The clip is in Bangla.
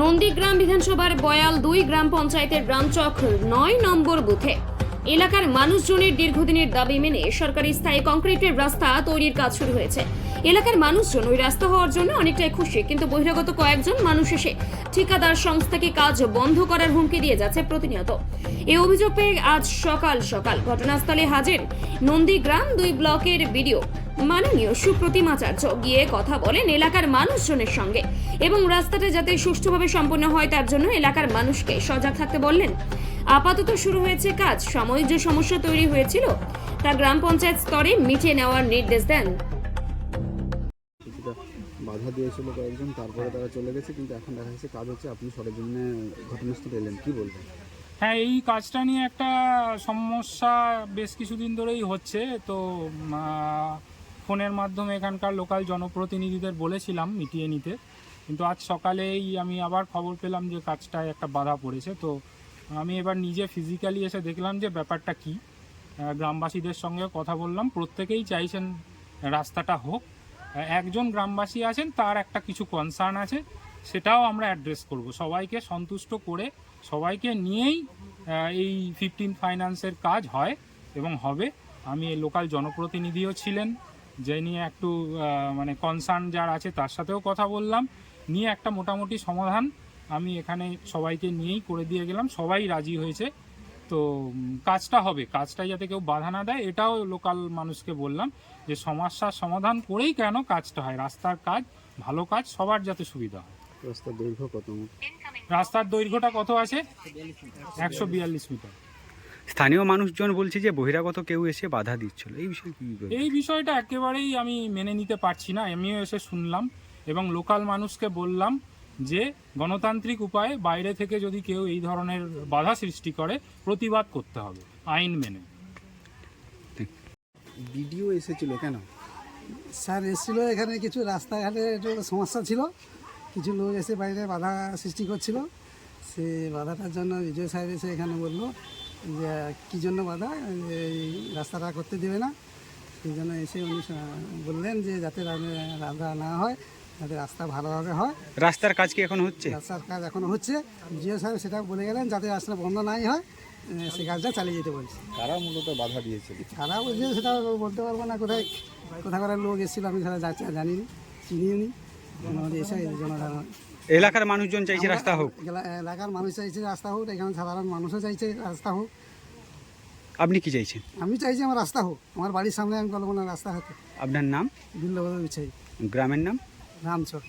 নন্দীগ্রাম বিধানসভার বয়াল দুই গ্রাম পঞ্চায়েতের গ্রামচক নয় নম্বর বুথে। এলাকার মানুষজনের দীর্ঘদিনের দাবি মেনে সরকারি স্থায়ী কংক্রিটের রাস্তা তৈরির কাজ শুরু হয়েছে। এলাকার মানুষজন ওই রাস্তা হওয়ার জন্য অনেকটাই খুশি, কিন্তু বহিরাগত কয়েকজন মানুষ এসে ঠিকাদার সংস্থাকে কাজ বন্ধ করার হুমকি দিয়ে যাচ্ছে প্রতিনিয়ত। এই অভিযোগ পেয়ে আজ সকাল সকাল ঘটনাস্থলে হাজির নন্দীগ্রাম দুই ব্লকের বিডিও মাননীয় সুপ্রতিম আচার্য গিয়ে কথা বলেন এলাকার মানুষজনের সঙ্গে। এবং রাস্তাটা যাতে সুষ্ঠুভাবে সম্পন্ন হয় তার জন্য এলাকার মানুষকে সজাগ থাকতে বললেন। আপাতত শুরু হয়েছে কাজ। সাময়িক যে সমস্যা তৈরি হয়েছিল তা গ্রাম পঞ্চায়েত স্তরে মিটিয়ে নেওয়ার নির্দেশ দেন। বাধা দিয়েছিল কয়েকজন তারপরে তারা চলে গেছে কিন্তু এখন দেখা যাচ্ছে কাজ হচ্ছে আপনি সরেজমিনে ঘটনাস্থলে এলেন কি বলবেন? হ্যাঁ এই কাজটা নিয়ে একটা সমস্যা বেশ কিছুদিন ধরেই হচ্ছে। তো ফোনের মাধ্যমে এখানকার লোকাল জনপ্রতিনিধিদের বলেছিলাম মিটিয়ে নিতে। কিন্তু আজ সকালেই আমি আবার খবর পেলাম যে কাজটায় একটা বাধা পড়েছে। তো আমি এবার নিজে ফিজিক্যালি এসে দেখলাম যে ব্যাপারটা কি। গ্রামবাসীদের সঙ্গে কথা বললাম। প্রত্যেকেই চাইছেন রাস্তাটা হোক। একজন গ্রামবাসী আছেন, তার একটা কিছু কনসার্ন আছে, সেটাও আমরা অ্যাড্রেস করব। সবাইকে সন্তুষ্ট করে, সবাইকে নিয়েই এই ফিফটিন ফাইন্যান্সের কাজ হয় এবং হবে। আমি লোকাল জনপ্রতিনিধিও ছিলেন। যে নিয়ে একটু মানে কনসার্ন যার আছে তার সাথেও কথা বললাম। নিয়ে একটা মোটামুটি সমাধান আমি এখানে সবাইকে নিয়েই করে দিয়ে গেলাম। সবাই রাজি হয়েছে। তো কাজটা হবে। কাজটা যাতে কেউ বাধা না দেয় এটাও লোকাল মানুষকে বললাম যে সমস্যার সমাধান করেই কেন কাজটা হয়। রাস্তার কাজ ভালো কাজ সবার যাতে সুবিধা হয়। রাস্তার দৈর্ঘ্য কত? রাস্তার দৈর্ঘ্যটা কত আছে? একশো বিয়াল্লিশ মিটার। স্থানীয় মানুষজন বলছে যে বহিরাগত কেউ এসে বাধা দিচ্ছিল। এই বিষয়ে কি এই বিষয়টা একেবারেই আমি মেনে নিতে পারছি না আমিও এসে শুনলাম এবং লোকাল মানুষকে বললাম যে গণতান্ত্রিক উপায়ে বাইরে থেকে যদি কেউ এই ধরনের বাধা সৃষ্টি করে প্রতিবাদ করতে হবে আইন মেনে। ভিডিও এসেছিল কেন? স্যার এসেছিল এখানে কিছু রাস্তাঘাটে একটু সমস্যা ছিল কিছু লোক এসে বাইরে বাধা সৃষ্টি করছিল। সে বাধাটার জন্য বিজয় সাহেব এসে এখানে বলল যে কী জন্য বাধা? যে এই রাস্তাটা করতে দেবে না। সেই জন্য এসে উনি স- বললেন যে যাতে রা- বাধা না হয় যাতে রাস্তা ভালোভাবে হয়। রাস্তার কাজ কি এখন হচ্ছে? রাস্তার কাজ এখনও হচ্ছে। বিজয় সাহেব সেটা বলে গেলেন যাতে রাস্তা বন্ধ নাই হয় সেই কাজটা চালিয়ে যেতে বলছে। কারা মূলত বাধা দিয়েছে? খারাপ বলছে সেটা বলতে পারব না। কোথায় কোথাকার লোক এসেছিল আমি সেটা জানি না চিনিও এলাকার মানুষজন চাইছে রাস্তা হোক। এলাকার মানুষ চাইছে রাস্তা হোক এখানে সাধারণ মানুষও চাইছে রাস্তা হোক। আপনি কি চাইছেন? আমি চাইছি আমার রাস্তা হোক। আমার বাড়ির সামনে আমি বলব না রাস্তা হতে আপনার নাম? বিল্লবদ বিছাই। গ্রামের নাম? রামচক।